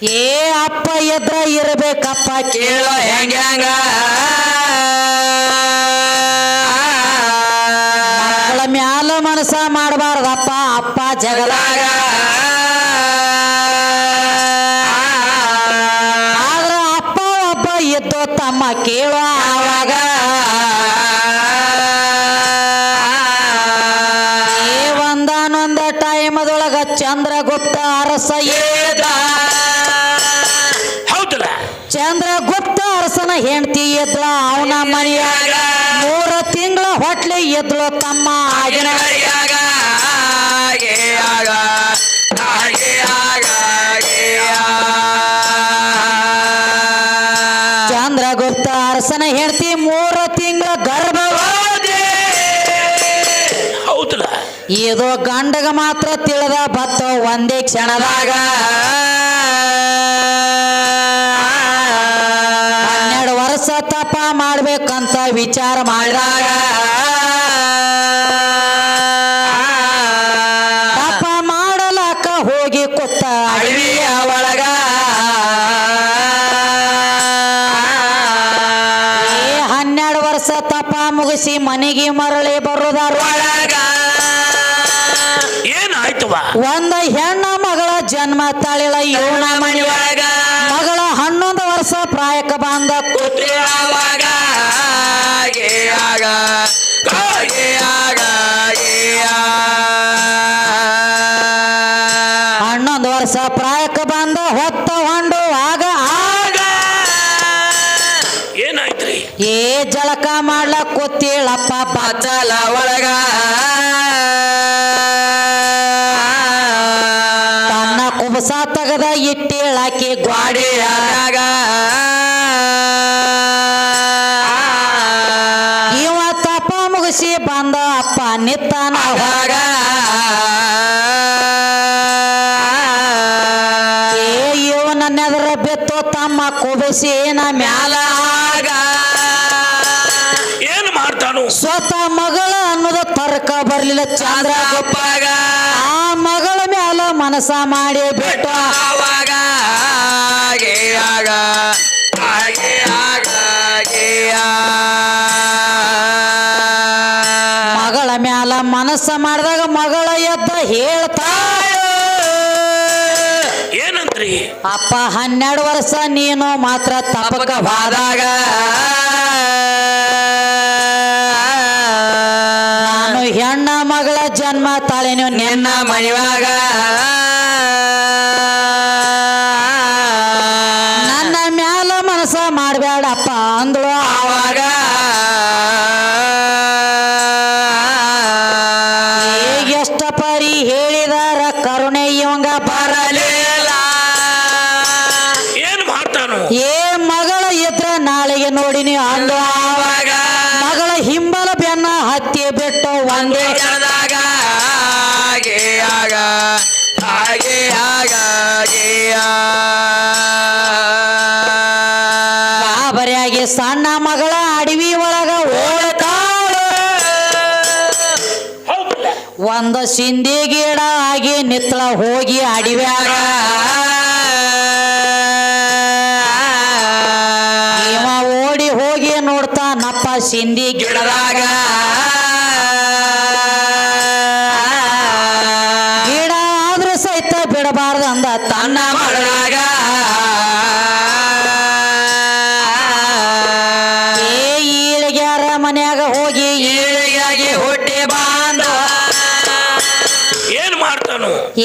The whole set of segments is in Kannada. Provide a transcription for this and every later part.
ಏ ಅಪ್ಪ ಎದ್ರ ಇರಬೇಕಪ್ಪ ಕೇಳೋ ಹೆಂಗ ಮಕ್ಕಳ ಮ್ಯಾಲ ಮನಸ ಮಾಡಬಾರ್ದಪ್ಪ, ಅಪ್ಪ ಜಗದಾಗ ಆದ್ರ ಅಪ್ಪ ಒಬ್ಬ ಇದ್ದು ತಮ್ಮ ಕೇಳೋ ಆವಾಗ. ಒಂದಾನೊಂದ ಟೈಮದೊಳಗ ಚಂದ್ರಗುಪ್ತ ಅರಸ ಏದ ಹೆಂಡತಿ ಎದ್ಲ ಅವನ ಮನೆಯಾಗ. ಮೂರ ತಿಂಗಳ ಹೊಟ್ಲೆ ಎದ್ಲು ತಮ್ಮ ಆಗಿನ ಚಂದ್ರಗುಪ್ತ ಅರಸನ ಹೆಂಡತಿ ಮೂರ ತಿಂಗಳ ಹೌದಲ್ಲ? ಇದು ಗಂಡಗ ಮಾತ್ರ ತಿಳಿದ ಬತ್ತ ಒಂದೇ ಕ್ಷಣದಾಗ. ವಿಚಾರ ಮಾಡಿದಾಗ ತಪ ಮಾಡಲಾಕ ಹೋಗಿ ಕೊತ್ತ ಅಡವಿಯ ಒಳಗ ಹನ್ನೆರಡು ವರ್ಷ ತಪ ಮುಗಿಸಿ ಮನೆಗೆ ಮರಳಿ ಬರುದಾರ ಒಳಗ ಒಂದ ಹೆಣ್ಣ ಮಗಳ ಜನ್ಮ ತಾಳಿಲ್ಲ ಇವನ ಮನೆಯ ಒಳಗ ಬಚ್ಚಲ ಒಳಗ. ತನ್ನ ಕುಬಸ ತಗದ ಇಟ್ಟಿಳಾಕಿ ಗ್ವಾಡಿ ಗಾಡಿಯಾಗ ಇವ ತಪ ಮುಗಿಸಿ ಬಂದ ಅಪ್ಪ ನಿತ್ತನ. ಹೊರಗ ಏ ಇವನ ನೆದರ ಬಿತ್ತು ತಮ್ಮ ಕುಬಸಿನ ಮ್ಯಾಲ ಆಗ. ಸ್ವತಃ ಮಗಳ ಅನ್ನೋದು ತರ್ಕ ಬರ್ಲಿಲ್ಲ ಚಂದ್ರ. ಆ ಮಗಳ ಮ್ಯಾಲ ಮನಸ ಮಾಡಿ ಬಿಟ್ಟ. ಆವಾಗ ಹಾಗೆ ಆಗ ಹಾಗೆ ಆಗ ಮಗಳ ಮ್ಯಾಲ ಮನಸ್ಸ ಮಾಡಿದಾಗ ಮಗಳ ಎದ್ದ ಹೇಳ್ತಾ. ಏನಂತ್ರಿ? ಅಪ್ಪ ಹನ್ನೆರಡು ವರ್ಷ ನೀನು ಮಾತ್ರ ತಪಕ ಬಾದಾಗ ಜನ್ಮ ತಾಳೇನು ನಿನ್ನ ನಿನ್ನ ಒಂದು ಸಿಂಧಿ ಗಿಡ ಆಗಿ ನಿತ್ಳ ಹೋಗಿ ಅಡಿವ್ಯಾಗ ಇವ ಓಡಿ ಹೋಗಿ ನೋಡ್ತಾನಪ್ಪ ಸಿಂಧಿ ಗಿಡದಾಗ.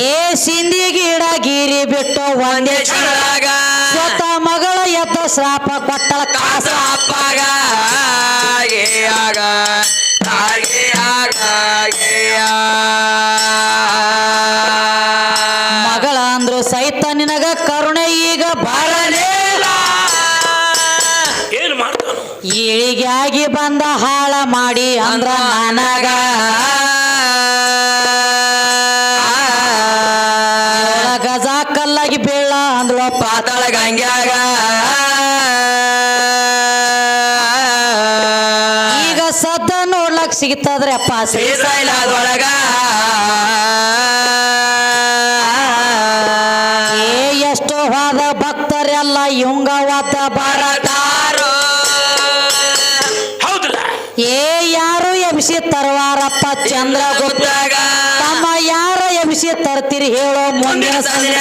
ಏ ಸಿಂಧಿ ಗಿಡ ಗೀರಿ ಬಿಟ್ಟು ಒಂದೇ ಚಳಾಗ ಸ್ವತ ಮಗಳ ಎದ್ದ ಶ್ರಾಪ ಕೊಟ್ಟಳ ಕಾಸ. ಅಪ್ಪಗ ಆಗ. ಆಗ. ಹಾಗೆ ಮಗಳ ಅಂದ್ರು ಸಹಿತ ನಿನಗ ಕರುಣೆ ಈಗ ಬರಲಿಲ್ಲ ಏನ್ ಮಾಡ್ತಾನು? ಇಳಿಗಾಗಿ ಬಂದ ಹಾಳ ಮಾಡಿ ಅಂದ್ರ ನನಗ. ಶ್ರೀಶೈಲದೊಳಗ ಎಷ್ಟು ಹೋದ ಭಕ್ತರೆಲ್ಲ ಇವಂಗ ಬರತಾರು. ಹೌದಲ್ಲ? ಏ ಯಾರು ಎಬ್ಸಿ ತರುವಾರಪ್ಪ ಚಂದ್ರಗುಪ್ತ? ಗುಪ್ತಾಗ ತಮ್ಮ ಯಾರು ಎಬ್ಸಿ ತರ್ತೀರಿ ಹೇಳೋ ಮುಂದಿನ ಮುಂದಿನ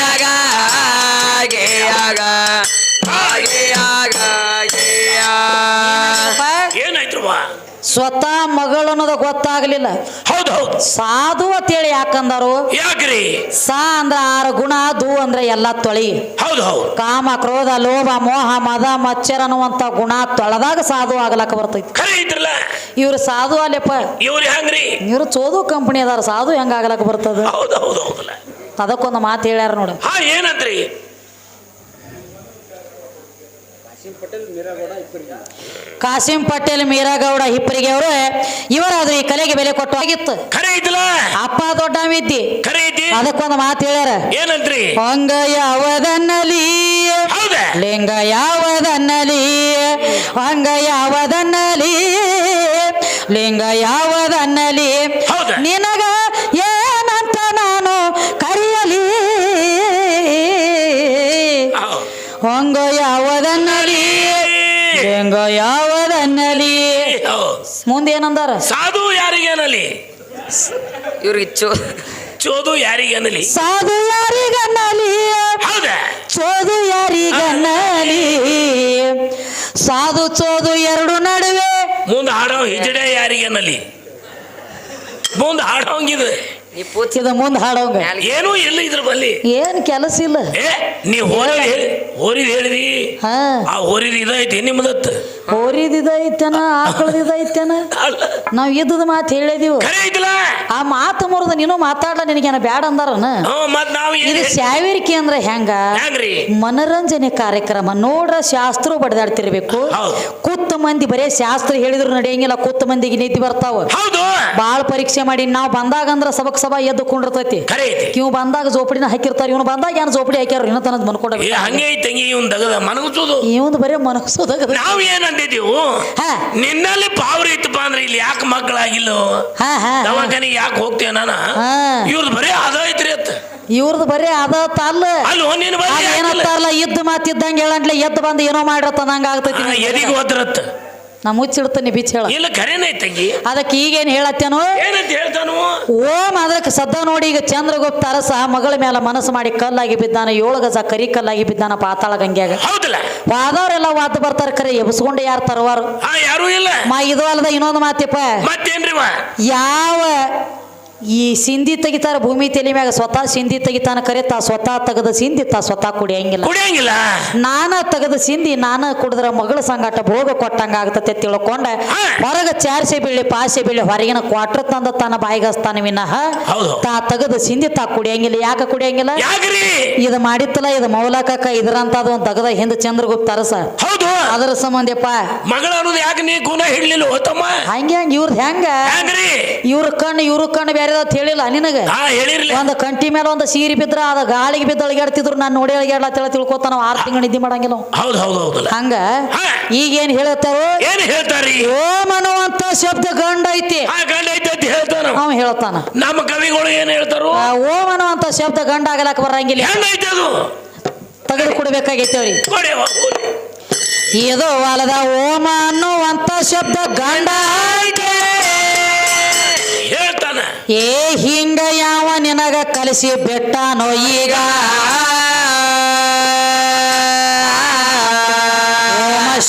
ಸ್ವತಃ ಮಗಳು ಅನ್ನೋದು ಗೊತ್ತಾಗ್ಲಿಲ್ಲ. ಹೌದು ಹೌದು. ಅಂತ ಹೇಳಿ ಯಾಕಂದರು? ಯಾಕ್ರಿ? ಸಾ ಅಂದ್ರೆ ಆರು ಗುಣ ದು ಅಂದ್ರೆ ಎಲ್ಲ ತೊಳಿ. ಹೌದು ಹೌದು. ಕಾಮ ಕ್ರೋಧ ಲೋಭ ಮೋಹ ಮದ ಮಚ್ಚರ ಅನ್ನುವಂತ ಗುಣ ತೊಳೆದಾಗ ಸಾಧು ಆಗ್ಲಕ್ಕ ಬರ್ತೈತಿ. ಖರೆ ಐತ್ರಲ್ಲ? ಇವ್ರು ಸಾಧು ಅಲ್ಲಪ್ಪ. ಇವ್ರು ಹೆಂಗ್ರಿ? ಇವ್ರು ಚೋದು ಕಂಪನಿ ಅದಾರ ಸಾಧು ಹೆಂಗ ಆಗ್ಲಕ್ಕ ಬರ್ತದ? ಹೌದು ಹೌದು ಹೌದಲ್ಲ. ಅದಕ್ಕೊಂದು ಮಾತು ಹೇಳ್ಯಾರ ನೋಡು. ಹಾ ಏನಂತ್ರಿ? ಕಾಸಿಂ ಪಟೇಲ್ ಮೀರಾಗೌಡ ಹಿಪ್ಪರಿಗೆ ಅವರು ಇವರಾದ್ರೂ ಈ ಕಲೆಗೆ ಬೆಲೆ ಕೊಟ್ಟು ಆಗಿತ್ತು. ಅಪ್ಪ ದೊಡ್ಡ ಐತಿ ಅದಕ್ಕೊಂದು ಮಾತು ಹೇಳ್ಯಾರ. ಏನಂತ್ರಿ ಹೊಂಗ ಯಾವದನ್ನಲಿ ಲಿಂಗ ಯಾವದನ್ನಲಿ ಹೊಂಗ ಯಾವದನ್ನಲಿ ಲಿಂಗ ಯಾವದನ್ನಲಿ? ನಿನಗ ಮುಂದೇನಂದಾರ ಸಾಧು ಯಾರಿಗೇನಲಿ ಇವ್ರಿಗೆ ಚೋ ಚೋದು ಯಾರಿಗೇನಲಿ ಸಾಧು ಯಾರಿಗನ್ನಲಿ ಹೌದ? ಚೋದು ಯಾರಿಗನ್ನಲಿ ಸಾಧು ಚೋದು ಎರಡು ನಡುವೆ. ಮುಂದೆ ಹಾಡೋ ಹಿಜಡೆ ಯಾರಿಗೇನಲಿ ಮುಂದೆ ಹಾಡೋಂಗಿದು ನೀ ಪೂತಿದ ಮುಂದೆ ಹಾಡೋಂಗ. ಏನೂ ಇಲ್ಲ ಇದ್ರ ಬಲ್ಲಿ. ಏನ್ ಕೆಲಸ ಇಲ್ಲ. ಏ ನೀ ಹೋರಿದ್ ಹೇಳಿ ಹೋರಿದ್ ಹೇಳಿದಿ? ಹಾ. ಆ ಹೋರಿದ್ ಇದೈತಿ ನಿಮ್ಮದತ್ತ ಹೋರಿದಿದೈತನ ಆಕಳದಿದೈತನ? ನಾವ್ ಇದ್ದದ ಮಾತು ಹೇಳಿದೀವು. ಆ ಮಾತು ಮುರಿದ ನೀನು ಮಾತಾಡ್ಲ ನಿನಗೇನ ಬ್ಯಾಡ ಅಂದಾರನ? ಇದು ಸಾವಿರಿಕೆ ಅಂದ್ರ ಕೇಂದ್ರ ಹೆಂಗ ಮನರಂಜನೆ ಕಾರ್ಯಕ್ರಮ ನೋಡ್ರ ಶಾಸ್ತ್ರ ಬಡದಾಡ್ತಿರ್ಬೇಕು. ಹೌದು. ಕೂತ ಮಂದಿ ಬರೇ ಶಾಸ್ತ್ರ ಹೇಳಿದ್ರು ನಡೆಯಂಗಿಲ್ಲ ಕುತ್ತ ಮಂದಿಗೆ ನೀತಿ ಬರ್ತಾವ. ಬಾಳ ಪರೀಕ್ಷೆ ಮಾಡಿ ನಾವು ಬಂದಾಗ ಅಂದ್ರ ಸಬಕ್ ಸಭಾ ಎದ್ದು ಕುಂಡಿರ್ತೈತಿ. ಇವ್ ಬಂದಾಗ ಜೋಪಡಿನ ಹಾಕಿರ್ತಾರ ಇವನು ಬಂದಾಗ ಏನ್ ಜೋಪಡಿ ಹಾಕ್ಯಾರ ಇನ್ನೊಂದ್ ಮನಗಿಸೋದು. ಇವಂದು ಬರೇ ಮನಸ್ಸೋದಾಗ ಹಾ. ನಿನ್ನಲ್ಲಿ ಪಾವ್ರ ಇತ್ತಪ್ಪ ಅಂದ್ರೆ ಇಲ್ಲಿ ಯಾಕೆ ಮಕ್ಕಳಾಗಿಲ್ಲ? ದವಾಖಾನಿಗೆ ಯಾಕೆ ಹೋಗ್ತೇವೆ ನಾನ? ಇವ್ರದ್ದು ಬರೀ ಅದ ಐತ್ರಿ ಅತ್ತ. ಇವ್ರದ್ದು ಬರೇ ಅದ ಅಲ್ಲ. ಅಲ್ಲಿ ನೀನು ಬರೀ ಅದೇನತ್ತಾರಲ್ಲ ಇದ್ದ ಮಾತು ಇದ್ದಂಗೆ ಹೇಳಂಟ್ಲೆ ಎದ್ದು ಬಂದು ಏನೋ ಮಾಡಿರತ್ತ ನಂಗೆ ಆಗ್ತೈತಿ ಎದಿಗೆ ಹೋದ್ರತ್ತ ನಾ ಮುಚ್ಚಿಡ್ತೀನಿ ಬಿಚ್ಚ ಹೇಳ. ಇಲ್ಲ ಕರೆನೈತಂಗಿ ತಂಗಿ ಅದಕ್ಕೆ ಈಗೇನು ಹೇಳತ್ತೇನೋ? ಏನಂತ ಹೇಳ್ತಾನು? ಓಂ ಅದಕ್ಕೆ ಸದ್ದ ನೋಡಿ ಈಗ ಚಂದ್ರಗುಪ್ತ ಅರಸ ಮಗಳ ಮೇಲೆ ಮನಸ್ಸು ಮಾಡಿ ಕಲ್ಲಾಗಿ ಬಿದ್ದಾನ ಏಳು ಗಜ ಕರಿ ಕಲ್ಲಾಗಿ ಬಿದ್ದಾನ ಪಾತಾಳ ಗಂಗ್ಯಾಗ. ಹೌದಲ್ಲ. ವಾದವ್ರೆಲ್ಲ ವಾದ ಬರ್ತಾರ ಕರೆ ಎಬ್ಸ್ಕೊಂಡು ಯಾರು ತರವಾರು? ಯಾರು ಇಲ್ಲ. ಮಾ ಇದು ಅಲ್ಲದ ಇನ್ನೊಂದು ಮಾತಿಪ್ಪ. ಯಾವ ಈ ಸಿಂಧಿ ತೆಗಿತಾರ ಭೂಮಿ ತೆಲಿ ಮ್ಯಾಗ ಸ್ವತಃ ಸಿಂಧಿ ತೆಗಿತಾನ ಕರೆ ತಾ ಸ್ವತಃ ತೆಗದ ಸಿಂಧಿ ತಾ ಸ್ವತಃ ಕುಡಿಯಂಗಿಲ್ಲ. ಕುಡಿಯಂಗಿಲ್ಲ? ನಾನ ತೆಗದ ಸಿಂಧಿ ನಾನ ಕುಡಿದ್ರ ಮಗಳ ಸಂಗಾಟ ಭೋಗ ಕೊಟ್ಟಂಗ ಆಗ್ತತೆ ತಿಳ್ಕೊಂಡ. ಹೊರಗ ಚಾರ್ಸೆ ಬೀಳಿ ಪಾಸೆ ಬೀಳಿ ಹೊರಗಿನ ಕ್ವಾಟ್ರ್ ತಂದ ತನ್ನ ಬಾಯಿಗಸ್ತಾನ ವಿನಃ. ತಾ ತೆಗದ ಸಿಂಧಿ ತಾ ಕುಡಿಯಂಗಿಲ್ಲ. ಯಾಕ ಕುಡಿಯಂಗಿಲ್ಲ? ಇದು ಮಾಡಿತ್ತಲ್ಲ ಇದು ಮೌಲಕಕ್ಕ ಇದ್ರಂತದ ಒಂದು ತೆಗದ ಹಿಂದ ಚಂದ್ರಗುಪ್ತ ಅರಸ. ಹೌದು. ಅದರ ಸಂಬಂಧಪ್ಪ ಮಗಳ ಅನ್ನೋದು ಯಾಕೆ ನೀ ಗುಣ ಹಿಡ್ಲಿಲ್ಲ ಹಂಗೆ ಹಂಗ ಇವ್ರದ್ ಹೆಂಗ? ಇವ್ರ ಕಣ್ಣು ಇವ್ರ ಕಣ್ಣು ಬೇರೆ ಅಂತ ಹೇಳಿಲ್ಲ ನಿನಗೆ? ಹಾ ಹೇಳಿರ್ಲಿ. ಒಂದು ಕಂಟಿ ಮೇಲೆ ಒಂದು ಸೀರೆ ಬಿದ್ರ ಅದ ಗಾಳಿಗೆ ಬಿದ್ದ ಅಳಿಗಾಡ್ತಿದ್ರು ನಾನು ನೋಡಿ ಅಳಿಗಾಡ್ಲತ್ತೇಳ ತಿಳ್ಕೊತ ನಾವು ಆರು ತಿಂಗಳು ನಿದ್ದೆ ಮಾಡಂಗಿಲ್ಲ. ನಾವು. ಹೌದು ಹೌದು ಹೌದಲ್ಲ ಹಂಗ? ಹಾ. ಈಗೇನ್ ಹೇಳತ್ತಾರೋ ಏನ್ ಹೇಳ್ತಾರಿ? ಓಂ ಅನ್ನುವಂತ ಶಬ್ದ ಗಂಡ ಐತಿ. ಆ ಗಂಡ ಐತೆ ಅಂತ ಹೇಳ್ತಾನ. ಅವ ಹೇಳ್ತಾನ. ನಮ್ಮ ಕವಿಗಳು ಏನ್ ಹೇಳ್ತಾರು? ಆ ಓಂ ಅನ್ನುವಂತ ಶಬ್ದ ಗಂಡ ಆಗಲಕ್ಕ ಬರಂಗಿಲ್ಲ. ತಗದು ಐತೆ ಅದು? ತೆಗೆದು ಕೊಡ್ಬೇಕಾಗೈತಿ ಅವ್ರಿಗೆ. ಇದು ಹೊಲದ ಓಮ ಅನ್ನುವಂತ ಶಬ್ದ ಗಂಡ ಐತಿ. ಏ ಹಿಂಗ ಯಾವ ನಿನಗ ಕಲಿಸಿ ಬೆಟ್ಟನೋ ಈಗ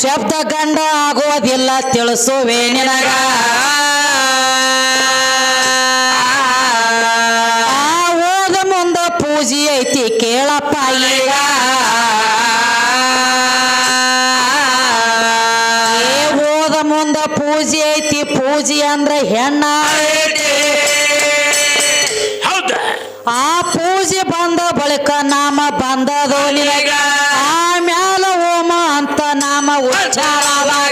ಶಬ್ದ ಗಂಡ ಆಗೋದಿಲ್ಲ ತಿಳಿಸುವೆ ನಿನಗ. ನಾಮ ಬಂದದೋ ನಿನಗ? ಆಮ್ಯಾಲ ಓಮ ಅಂತ ನಾಮ ಉಚ್ಚಾರವಾಗ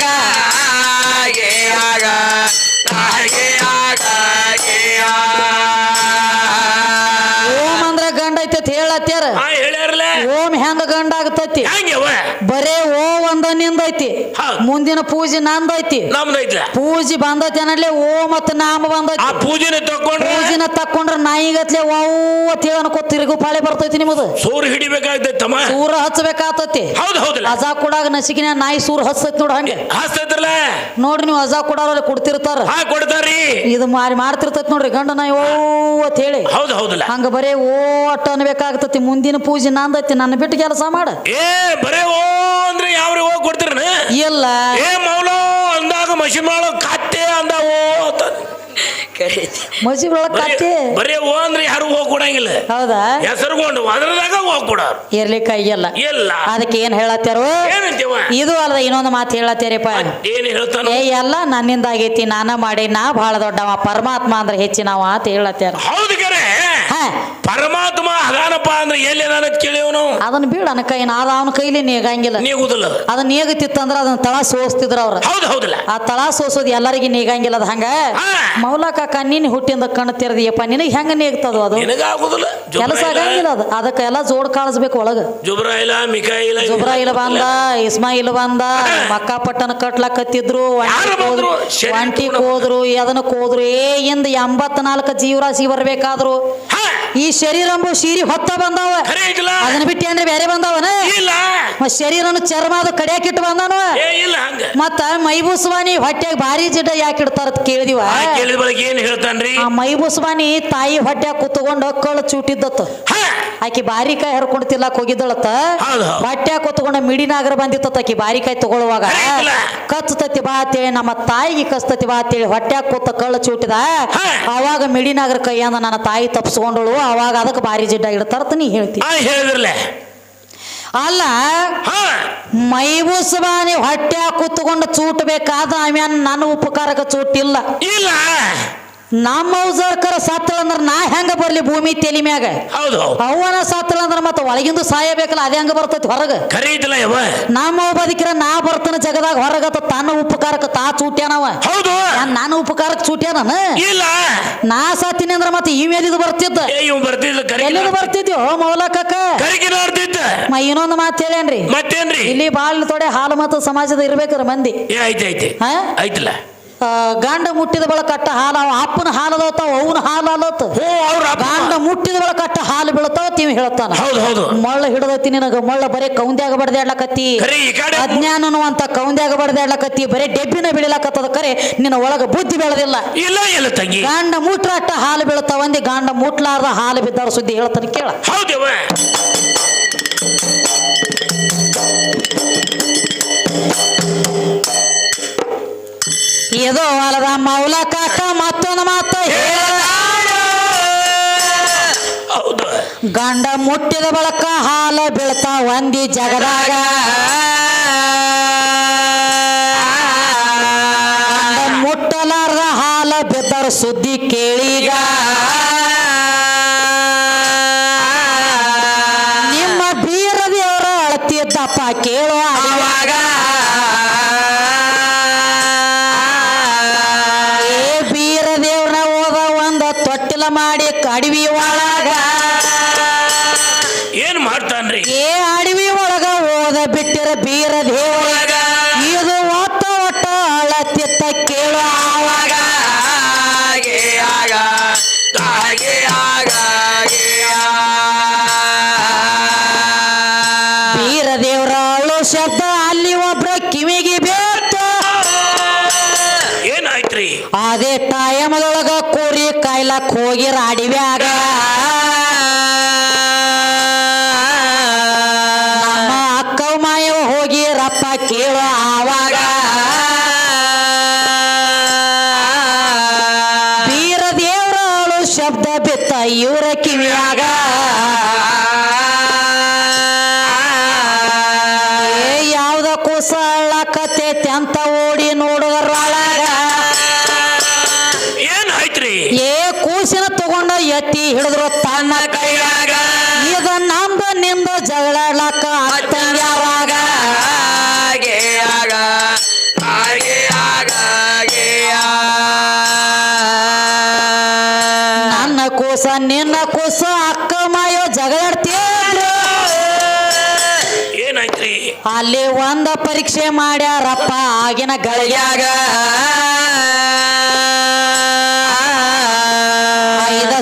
ನಿಂದೈತಿ. ಮುಂದಿನ ಪೂಜೆ ನಂದೈತಿ. ಐತಿ ಪೂಜೆ ಬಂದೈತಿ ಅನ್ನಲೇ ಓ ಮತ್ತ ನಾಮ ಆ ಬಂದೈತಿ ಪೂಜೆನ ತಕೊಂಡ್ರೆ ಪೂಜೆನ ತಕ್ಕೊಂಡ್ರ ನಾಯಿಗತ್ಲೆ ಓವ ಅನ್ಕೋ ತಿರುಗು ಪಾಳೆ ಬರ್ತೈತಿ ನಿಮ್ಮದು ಸೂರ್ ಹಿಡಿಬೇಕಾಗ್ತೈತಿ ತಮ್ಮ. ಸೂರ ಹಚ್ಚಬೇಕಾತತಿ. ಹೌದು ಹೌದು ಅಜಾ ಕೊಡಾಗ ನಸಿಕಿನ ನಾಯಿ ಸೂರ್ ಹಚ್ಚೈತಿ ನೋಡ ಹಂಗೆ. ಹಾಸ್ತೈತ್ರಲ್ಲ ನೋಡ್ರಿ ನೀವು ಅಜಾ ಕೊಡಾರಲ್ಲಿ ಕೊಡ್ತಿರ್ತಾರ. ಹಾ ಕೊಡ್ತಾರ್ರಿ. ಇದು ಮಾರಿ ಮಾಡ್ತಿರ್ತೈತಿ ನೋಡ್ರಿ ಗಂಡ ನಾಯಿ ಓ ಅಂತ ಹೇಳಿ. ಹೌದು ಹೌದಲ್ಲ. ಹಂಗ ಬರೇ ಓ ಅಟ್ಟ ಅನ್ಬೇಕಾಗ್ತತಿ. ಮುಂದಿನ ಪೂಜೆ ನಂದೈತಿ. ನನ್ನ ಬಿಟ್ಟು ಕೆಲಸ ಮಾಡ. ಏ ಬರೇ ಓ ಅಂದ್ರೆ ಯಾವ್ರಿ ಹೋಗಿ ಕೊಡ್ತೀರನ ಇಲ್ಲ ಏ ಮೌಲೋ ಅಂದಾಗ ಮಷಿನ್ ಮಾಡೋ ಕತ್ತೆ ಅಂದ ಓ ಅಂತ ಮಸಿಗಳೊಳಗ ಬರೇ- ಕತ್ತಿ? ಬರೇ ಓ ಅಂದ್ರೆ ಯಾರು ಹೋಗಿ ಕೊಡಂಗಿಲ್ಲ. ಹೌದಾ? ಹೆಸರುಗೊಂಡು ಅದ್ರದಾಗ ಹೋಗಿ ಕೊಡೋರು. ಇರ್ಲಿ ಇಲ್ಲ. ಇಲ್ಲ ಅದಕ್ಕೆ ಏನ್ ಹೇಳತ್ತಾರು ಇದು ಅಲ್ಲದ ಇನ್ನೊಂದು ಮಾತು ಹೇಳತ್ತೇರಿಪ್ಪ ಏನ್ ಹೇಳ್ತಾನೆ? ಏ ಎಲ್ಲ ನನ್ನಿಂದ ಆಗೈತಿ ನಾನ ಮಾಡಿ ನಾ ಬಹಳ ದೊಡ್ಡವ ಪರಮಾತ್ಮ ಅಂದ್ರೆ ಹೆಚ್ಚಿನವ ಅಂತ ಹೇಳತ್ತಾರ ಹೌದು ಕರೆ. ಪರಮಾತ್ಮ ಅಂದ್ರೆ ಎಲ್ಲಿ ಅದಾನ ಕೇಳಿವನು ಅದನ್ನ ಬೀಳ ನನ್ನ ಕೈ ನಾಳ ಅವನ ಕೈಲಿ ನೀಗಂಗಿಲ್ಲ. ನೀಗುದಿಲ್ಲ ಅದು. ಅದನ್ನ ನೀಗತಿತ್ತಂದ್ರ ಅದನ್ನ ತಳ ಸೋಸ್ತಿದ್ರ ಅವ್ರ. ಹೌದು ಹೌದಲ್ಲ. ಆ ತಳ ಸೋಸೋದು ಎಲ್ಲರಿಗೆ ನೀಗಂಗಿಲ್ಲ ಅದ ಹಂಗ? ಹಾ. ಕಣ್ಣಿನ ಹುಟ್ಟಿಂದ ಕಣ್ಣು ತೆರೆದಿಯಪ್ಪ ನಿನಗೆ ಹೆಂಗ ನೀಗ್ತದ ಅದು? ನಿನಗಾಗುದಿಲ್ಲ. ಕೆಲಸ ಆಗಂಗಿಲ್ಲ ಅದು. ಅದಕ್ಕೆ ಎಲ್ಲ ಜೋಡ್ ಕಾಳಿಸ್ಬೇಕು ಒಳಗ. ಜುಬ್ರಾಯಿಲ ಮಿಕಾಯಿಲ ಜುಬ್ರಾಯಿಲ ಬಂದ ಇಸ್ಮಾಯಿಲ್ ಬಂದ ಮಕ್ಕಾಪಟ್ಟನ ಕಟ್ಲಕತ್ತಿದ್ರು ಒಂಟಿ ಹೋದ್ರು ಎದನಕ್ ಹೋದ್ರು ಏ ಇಂದ ಎಂಬತ್ನಾಲ್ಕು ಜೀವರಾಶಿ ಬರ್ಬೇಕಾದ್ರು. ಈ ಶರೀರಂಬು ಶೀರಿ ಹೊತ್ತ ಬಂದಾವ ಅದನ್ನ ಬಿಟ್ಟು ಅಂದ್ರೆ ಬೇರೆ ಬಂದವನ. ಶರೀರನು ಚರ್ಮ ಅದು ಕಡಿಯಾಕಿಟ್ಟು ಹಂಗ. ಮತ್ತ ಮೈಬೂಸ್ವಾನಿ ಹೊಟ್ಟೆಗೆ ಭಾರಿ ಜಿಡ್ಡ ಯಾಕೆ ಇಡ್ತಾರ ಕೇಳಿದಿವ? ಆ ಕೇಳಿದ ಬಳಕ ಏನ್ ಹೇಳ್ತಾನ್ರಿ? ಆ ಮೈಬೂಸ್ವಾನಿ ತಾಯಿ ಹೊಟ್ಯಾಗ ಕುತ್ಕೊಂಡು ಕಳ್ಳು ಚೂಟಿದ್ದತ್ತ. ಆಕಿ ಬಾರಿಕಾಯಿ ಹರ್ಕೊಂಡು ತಿಲ್ಲಕ್ ಹೋಗಿದ್ದಳತ್ತ. ಹೊಟ್ಟೆ. ಮಿಡಿ ಕುತ್ಕೊಂಡ ಮಿಡಿನಾಗರ ಬಂದಿತ್ತ ಆಕಿ ಬಾರಿಕಾಯಿ ತಗೊಳ್ಳುವಾಗ. ಕಚ್ಚತತಿ ಬಾ ಅಂತೇಳಿ ನಮ್ಮ ತಾಯಿಗೆ ಕಚ್ತತಿ ಬಾ ಅಂತೇಳಿ ಹೊಟ್ಟೆ ಕೂತ ಕಳ್ಳ ಚೂಟಿದ. ಅವಾಗ ಮಿಡಿನಾಗರ ಕೈಯಂದ ನನ್ನ ತಾಯಿ ತಪ್ಸ್ಕೊಂಡಳು. ಅವಾಗ ಅದಕ್ಕೆ ಭಾರಿ ಜಿಡ್ಡ ಇಡ್ತಾರತ ನೀ. ಹೇಳ್ತಿ ಆ ಹೇಳಿದ್ರಲ್ಲ? ಅಲ್ಲ ಮೈಬೂಸಬಾನಿ ಹೊಟ್ಯಾಗ ಚೂಟ್ ಚೂಟ್ಬೇಕಾದ ಆಮ್ಯಾನ್ ನನ್ನ ಉಪಕಾರಕ್ಕೆ ಚೂಟಿಲ್ಲ ಇಲ್ಲ. ನಮ್ಮ ಔಜರ್ಕರ ಸತ್ತಳ ಅಂದ್ರ ನಾ ಹೆಂಗ ಬರ್ಲಿ ಭೂಮಿ ತೆಲಿ ಮ್ಯಾಗ? ಹೌದು ಅವನ ಸತ್ತಳ ಅಂದ್ರೆ ಮತ್ತೆ ಒಳಗಿಂದು ಸಾಯಬೇಕಲ್ಲ ಅದೇ ಹೆಂಗ ಬರ್ತೈತಿ ಹೊರಗ. ಖರೆ ಯವ ನಮ್ಮ ಬದುಕಿರ ನಾ ಬರ್ತನ ಜಗದಾಗ ಹೊರಗತ ತನ್ನ ಉಪಕಾರಕ್ಕೆ ತಾ ಚೂಟ್ಯಾನವ ಹೌದು. ನಾನ್ ಉಪಕಾರಕ್ಕೆ ಚೂಟ್ಯಾನ ಇಲ್ಲ. ನಾ ಸತ್ತೀನಿ ಅಂದ್ರೆ ಮತ್ತೆ ಈ ಮೇಲಿದು ಬರ್ತಿದ್ದ? ಇವ್ ಬರ್ತಿದ್ದ ಎಲ್ಲಿದು ಬರ್ತಿದ್ಯೋ ಮೌಲಕಕ್ಕ? ಕರಿಗಿನ ಆಡ್ತಿದ್ದ ಮ ಇನ್ನೊಂದು ಮಾತು ಹೇಳೇನ್ರಿ ಮತ್ತೇನ್ರಿ? ಇಲ್ಲಿ ಬಾಳ ತೊಡೆ ಹಾಲು ಮತ್ತು ಸಮಾಜದ ಇರ್ಬೇಕ್ರ ಮಂದಿ. ಐತಿ ಐತಿ ಐತಿಲ್ಲ ಗಂಡ ಮುಟ್ಟಿದ ಬಳ ಕಟ್ಟ ಹಾಲು ಅವ ಅಪ್ಪನ ಹಾಲು ಅಲೋತಾವ ಅವನ ಹಾಲು ಅಲೋತ ಗಾಂಡ ಮುಟ್ಟಿದ ಬಳ ಕಟ್ಟ ಹಾಲು ಬೀಳತಾವ ತೀವ್ ಹೇಳ್ತಾನ. ಹೌದು ಹೌದು. ಮಳ್ಳ ಹಿಡದತಿ ನಿನಗ ಮಳ್ಳ ಬರೇ ಕೌಂದ್ಯಾಗ ಬಡ್ದಾಡ್ಲಕತ್ತಿ ಅಜ್ಞಾನನು ಅಂತ ಕೌಂದ್ಯಾಗ ಬಡ್ದಾಡ್ಲಕತ್ತಿ ಬರೇ ಡೆಬ್ಬಿನ ಬೀಳಲಕತ್ತದ ಕರೆ ನಿನ್ನ ಒಳಗ ಬುದ್ಧಿ ಬೆಳೆದಿಲ್ಲ. ಇಲ್ಲ ಇಲ್ಲ ತಂಗಿ. ಗಂಡ ಮುಟ್ರ ಅಟ್ಟ ಹಾಲು ಬೀಳ್ತಾವ ಗಾಂಡ ಗಂಡ ಮುಟ್ಲಾರ್ದ ಹಾಲು ಬಿದ್ದಾರ ಸುದ್ದಿ ಹೇಳ್ತಾನೆ ಕೇಳ. ಹೌದವ್ವ ಇದು ಅಲ್ಲದ ಮೌಲ ಕಾಕ ಮತ್ತೊಂದು ಮಾತು ಗಂಡ ಮುಟ್ಟಿದ ಬಳಕ ಹಾಲ ಬೀಳ್ತಾ ಒಂದಿ ಜಗದಾಗ. ಗಂಡ ಮುಟ್ಟಲಾರ್ದ ಹಾಲ ಬಿದ್ದರ ಸುದ್ದಿ ಕೇಳೀಗ. ನಿಮ್ಮ ಬೀರ ದೇವರ ಅಳತಿದ್ದಪ್ಪ ಕೇಳುವ ಹೋಗಿರ ಅಡವ್ಯಾಗ ನಮ್ಮ ಅಕ್ಕವ್ ಮಾಯವ ಹೋಗಿರಪ್ಪ ಕೇಳು ಆವಾಗ ಬೀರ ದೇವ್ರ ಅಳು ಶಬ್ದ ಬಿತ್ತ ಇವರ ಕಿವಿಯಾಗ. ಯಾವ್ದ ಕೂಸ ಕತೆ ಅಂತ ಓಡಿ ನೋಡುವರೊಳಗ ಎತ್ತಿ ಹಿಡಿದ್ರು ತನ್ನ ಕೈಯಾಗ. ಇದು ನಮ್ದು ಹಾಗೆ ಆಗ ಹಾಗೆ ನನ್ನ ಕೂಸ ನಿನ್ನ ಕೂಸ ಅಕ್ಕ ಮಾಯ ಜಗಳಾಡ್ತೀಯ ಏನಾಯ್ತ್ರಿ? ಅಲ್ಲಿ ಒಂದ ಪರೀಕ್ಷೆ ಮಾಡ್ಯಾರಪ್ಪ ಆಗಿನ ಗಳಿಗ್ಯಾಗ.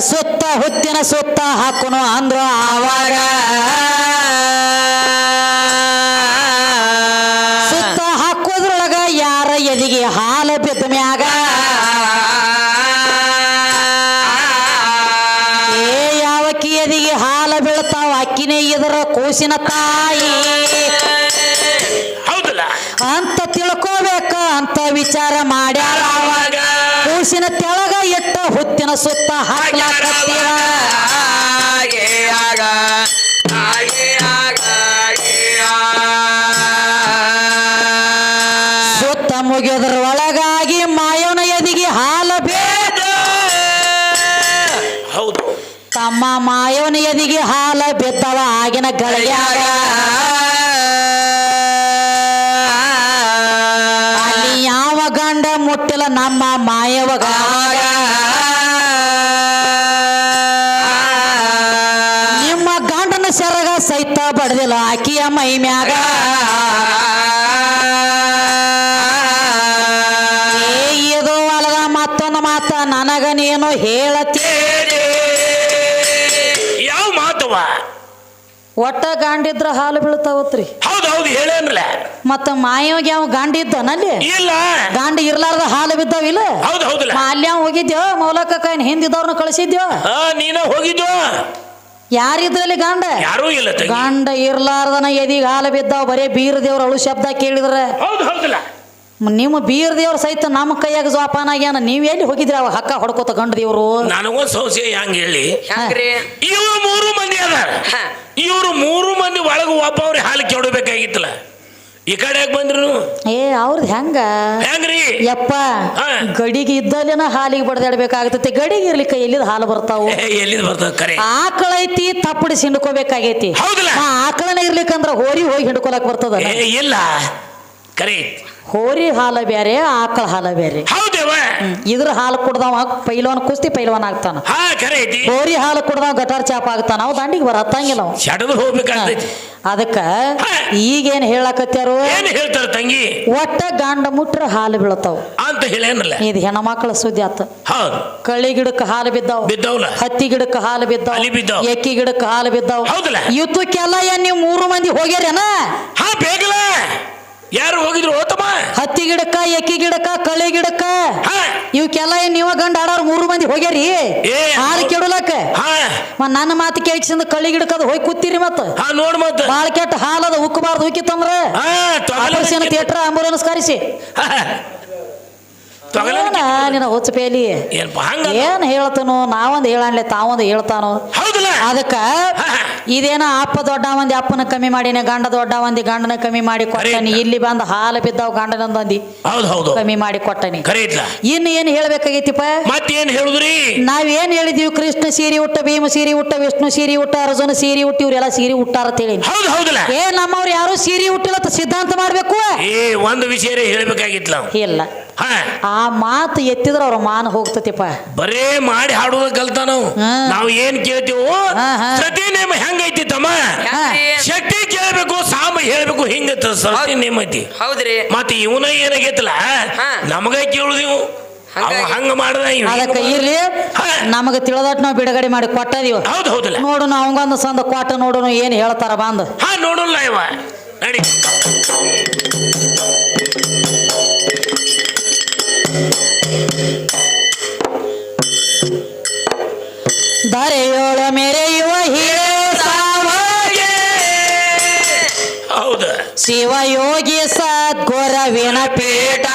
ಸುತ್ತ ಹುತ್ತಿನ ಸುತ್ತ ಹಾಕುನು ಅಂದ್ರ ಆವಾಗ. ಸುತ್ತ ಹಾಕೋದ್ರೊಳಗ ಯಾರ ಎದಿಗೆ ಹಾಲ ಬಿದ್ದ ಮ್ಯಾಗ? ಏ ಯಾವಕ್ಕಿ ಎದಿಗೆ ಹಾಲ ಬೀಳ್ತಾವ? ಅಕ್ಕಿನೇ ಇದರ ಕೂಸಿನ ತಾಯಿ. ಹುತ್ತಿನ ಸುತ್ತ ಹಾಕ್ಲಾಕತ್ತೀರ ಸುತ್ತ ಮುಗಿಯೋದ್ರ ಒಳಗಾಗಿ ಮಾಯವನ ಎದಿಗೆ ಹಾಲು ಬೇಕ ಹೌದು. ತಮ್ಮ ಮಾಯವನ ಎದಿಗೆ ಹಾಲ ಬಿದ್ದವ ಆಗಿನ ಗಳಿಯಾಗ ಅಲ್ಲಿ ಯಾವ ಗಂಡ ಮುಟ್ಟಿಲ್ಲ ನಮ್ಮ ಮಾಯವಗ. ಬಡ್ದಿಲ್ಲ ಆಕಿಯ ಮೈ ಮ್ಯಾಗ ಇದು ಅಲ್ಲದ ಮತ್ತೊಂದು ಮಾತ ನನಗ ನೀನು ಹೇಳತ್ತೇನೆ ಯಾವ ಮಾತವ ಒಟ್ಟ ಗಾಂಡಿದ್ರ ಹಾಲು ಬೀಳ್ತಾವತ್ರಿ. ಹೌದು ಹೌದು ಹೇಳೇನ್ರಲ್ಲ. ಮತ್ತ ಮಾಯೋಗಿ ಯಾವ ಗಾಂಡಿ ಇದ್ದನಲ್ಲಿ? ಇಲ್ಲ. ಗಾಂಡಿ ಇರ್ಲಾರ್ದ ಹಾಲು ಬಿದ್ದಾವಿಲ್ಲ ಹೌದು ಹೌದು ಅಲ್ಲಿ ಹೋಗಿದ್ಯೋ? ಮೌಲಕ ಕೈನ್ ಹಿಂದಿದ್ದವ್ರನ್ನ ಕಳಿಸಿದ್ಯೋ? ನೀನ ಹೋಗಿದ್ದು ಯಾರಿದ್ರಲ್ಲಿ ಗಂಡ? ಯಾರೂ ಇಲ್ಲ ತಂಗಿ. ಗಂಡ ಇರ್ಲಾರ್ದನ ಎದಿಗೆ ಹಾಲು ಬಿದ್ದಾವ ಬರೇ ಬೀರ್ ದೇವ್ರ ಅಳು ಶಬ್ದ ಕೇಳಿದ್ರೆ. ಹೌದು ಹೌದಲ್ಲ. ನಿಮ್ಮ ಬೀರ್ ದೇವ್ರ ಸಹಿತ ನಮ್ಮ ಕೈಯಾಗ ಜೋಪಾನ ಆಗ್ಯಾನ ನೀವ್ ಎಲ್ಲಿ ಹೋಗಿದ್ರಿ ಅವ ಹಕ್ಕ ಹೊಡ್ಕೋತ ಗಂಡ ದೇವ್ರು? ನನಗೊಂದು ಸಂಶಯ ಹೆಂಗ್ ಹೇಳಿ. ಯಾಕ್ರಿ? ಇವ್ರು ಮೂರು ಮಂದಿ ಅದಾರ. ಇವ್ರು ಮೂರು ಮಂದಿ ಒಳಗೆ ಒಬ್ಬ ಅವ್ರಿಗೆ ಹಾಲು ಕೆಡಬೇಕಾಗಿತ್ತಲ್ಲ. ಈ ಕಡೆ ಯಾಕೆ ಬಂದ್ರು ಏ ಅವ್ರದ್ ಹೆಂಗ? ಹೆಂಗ್ರಿ? ಯಪ್ಪ ಹಾ. ಗಡಿಗೆ ಇದ್ದಲ್ಲೇನ ಹಾಲಿಗೆ ಬಡದಾಡ್ಬೇಕಾಗತ್ತೆ ಗಡಿಗೆ ಇರ್ಲಿಕ್ಕ ಎಲ್ಲಿದ್ ಹಾಲು ಬರ್ತಾವು? ಏ, ಎಲ್ಲಿಂದ ಬರ್ತದ ಕರೆ? ಆಕಳ ಐತಿ ತಪ್ಪಡಿಸಿ ಹಿಂಡ್ಕೋಬೇಕಾಗೈತಿ ಹೌದಲ್ಲ? ಆಕಳನ ಇರ್ಲಿಕ್ಕಂದ್ರ ಹೋರಿ ಹೋಗಿ ಹಿಂಡ್ಕೊಳಕ್ ಬರ್ತದ ಏ ಇಲ್ಲ. ಕರೆ ಹೋರಿ ಹಾಲ ಬೇರೆ ಆಕಳ ಹಾಲ ಬೇರೆ ಹೌದೇವ ಇದ್ರ ಹಾಲು ಕುಡ್ದವ ಪೈಲವನ್ ಕುಸ್ತಿ ಪೈಲವನ್ ಆಗ್ತಾನ. ಹಾ ಕರೆ ಐತಿ. ಹೋರಿ ಹಾಲು ಕುಡ್ದವ ಗಟಾರ್ ಚಾಪ ಆಗ್ತಾನ ಅವ್ ದಂಡಿಗೆ ಬರ ಹತ್ತಂಗಿಲ್ಲ ಅವ. ಶಡದು ಹೋಗ್ಬೇಕಾಗ್ತೈತಿ. ಅದಕ್ಕ ಈಗ ಈಗೇನ್ ಹೇಳಕತ್ಯಾರು? ಏನ್ ಹೇಳ್ತಾರ ತಂಗಿ? ಒಟ್ಟ ಗಾಂಡ ಮುಟ್ರ ಹಾಲು ಬೀಳತಾವ ಅಂತ ಹೇಳೇನಲ್ಲ ಇದು ಹೆಣ್ಮಕ್ಳ ಸುದ್ದಿ ಆತ. ಹೌದು. ಕಳ್ಳಿ ಗಿಡಕ್ಕೆ ಹಾಲು ಬಿದ್ದಾವ. ಬಿದ್ದವಲ್ಲ? ಹತ್ತಿ ಗಿಡಕ್ಕೆ ಹಾಲು ಬಿದ್ದಾವ. ಬಿದ್ದಾವ್. ಎಕ್ಕಿ ಗಿಡಕ್ಕೆ ಹಾಲು ಬಿದ್ದಾವ. ಹೌದಲ್ಲ? ಇವತ್ತಕ್ಕೆಲ್ಲ ಏನ್ ನೀವು ಮೂರು ಮಂದಿ ಹೋಗ್ಯಾರೇನ? ಹಾ ಬೇಗಲ. ಯಾರು ಹೋಗಿದ್ರು ಹೋತಮ್ಮ ಹತ್ತಿ ಗಿಡಕ್ಕ ಎಕ್ಕಿ ಗಿಡಕ್ಕ ಕಳೆ ಗಿಡಕ್ಕ? ಹಾ. ಇವಕ್ಕೆಲ್ಲ ಏನ್ ನೀವ ಗಂಡ ಆಡೋರ್ ಮೂರು ಮಂದಿ ಹೋಗ್ಯಾರಿ? ಏ, ಹಾಲು ಕೆಡಲಕ್ಕ? ಹಾ. ಮತ್ ನನ್ನ ಮಾತು ಕೇಳಿಸಿಂದ ಕಳ್ಳಿ ಗಿಡಕ್ಕ ಅದು ಹೋಗಿ ಕೂತೀರಿ ಮತ್ತ. ಹಾ ನೋಡ್ ಮತ್ತ. ಬಾಳ ಕೆಟ್ಟ ಹಾಲದ ಉಕ್ಕಬಾರ್ದು ಉಕ್ಕಿತ್ತಂದ್ರ? ಹಾ ಆಪರೇಷನ್ ಥಿಯೇಟರ್ ಆಂಬುಲೆನ್ಸ್ ಕರೆಸಿ. ಏನ ನಿನ್ನ ಹುಚ್ಚ ಪೇಲಿ? ಏನ್ ಹೇಳ್ತಾನೋ ನಾವೊಂದು ಹೇಳನ್ಲೆ ತಾವೊಂದು ಹೇಳ್ತಾನೋ? ಅದಕ್ಕ ಇದೇನ ಅಪ್ಪ ದೊಡ್ಡ ಮಂದಿ ಅಪ್ಪನ ಕಮ್ಮಿ ಮಾಡಿನ ಗಂಡ ದೊಡ್ಡ ಮಂದಿ ಗಂಡನ ಕಮ್ಮಿ ಮಾಡಿ ಕೊಟ್ಟನಿ. ಇಲ್ಲಿ ಬಂದ ಹಾಲು ಬಿದ್ದಾವ ಗಂಡನಂದಿ ಹೌದು ಹೌದು. ಕಮ್ಮಿ ಮಾಡಿ ಕೊಟ್ಟನಿ. ಇನ್ನು ಏನ್ ಹೇಳ್ಬೇಕಾಗೈತಿಪ್ಪ? ಮತ್ತೇನ್ ಹೇಳಿದ್ರಿ? ನಾವೇನ್ ಹೇಳಿದೀವಿ ಕೃಷ್ಣ ಸೀರಿ ಉಟ್ಟ ಭೀಮ ಸೀರಿ ಉಟ್ಟ ವಿಷ್ಣು ಸೀರಿ ಉಟ್ಟ ಅರ್ಜುನ ಸೀರಿ ಉಟ್ಟ ಇವ್ರೆಲ್ಲ ಸೀರಿ ಉಟ್ಟಾರ ಅಂತ ಹೇಳಿ ಹೌದು ಹೌದಲ್ಲ. ಏ ನಮ್ಮವ್ರು ಯಾರು ಸೀರಿ ಉಟ್ಟಿಲ್ಲ ಅಂತ ಸಿದ್ಧಾಂತ ಮಾಡ್ಬೇಕು? ಏ ಒಂದು ವಿಷಯ ಹೇಳ್ಬೇಕಾಗಿತ್ತು ಇಲ್ಲ. ಆ ಮಾತು ಎತ್ತಿದ್ರ ಅವ್ರ ಮಾನ ಹೋಗ್ತತಿಪ್ಪ. ಬರೇ ಮಾಡಿ ಹಾಡುವ ಕಲ್ತ ನಾವು. ನಾವು ಏನ್ ಕೇಳ್ತೀವೋ. ಸತಿ ನೇಮ ಹೆಂಗೈತಿ ತಮ್ಮ ಶಕ್ತಿ ಕೇಳ್ಬೇಕು ಸಾಮ ಹೇಳ್ಬೇಕು ಹಿಂಗ ಸತಿ ನೇಮ ಐತಿ. ಹೌದ್ರಿ. ಮತ್ತೆ ಇವನ ಏನಾಗೈತಲ್ಲ. ನಮಗ ಕೇಳುದಿವು ಹಂಗ ಮಾಡ್ದ ಇವ ಅದಕ್ಕ ಇರ್ಲಿ. ನಮಗ ತಿಳಿದಟ್ ನಾವು ಬಿಡುಗಡೆ ಮಾಡಿ ಕೊಟ್ಟದೀವ ಹೌದು ಹೌದಲ್ಲ. ನೋಡು ಅವಂಗೊಂದು ಸಂದ ಕೊಟ್ಟ ನೋಡೋಣ ಏನ್ ಹೇಳ್ತಾರ ಬಂದ್. ಹಾ ನೋಡಲ್ಲ ಇವ. ನಡಿ. ದರೆಯೋಳ ಮೆರೆಯುವ ಹಿರೇ ಹೌದು ಹೌದ. ಶಿವಯೋಗಿ ಸದ್ಗುರವಿನ ಪೀಠ.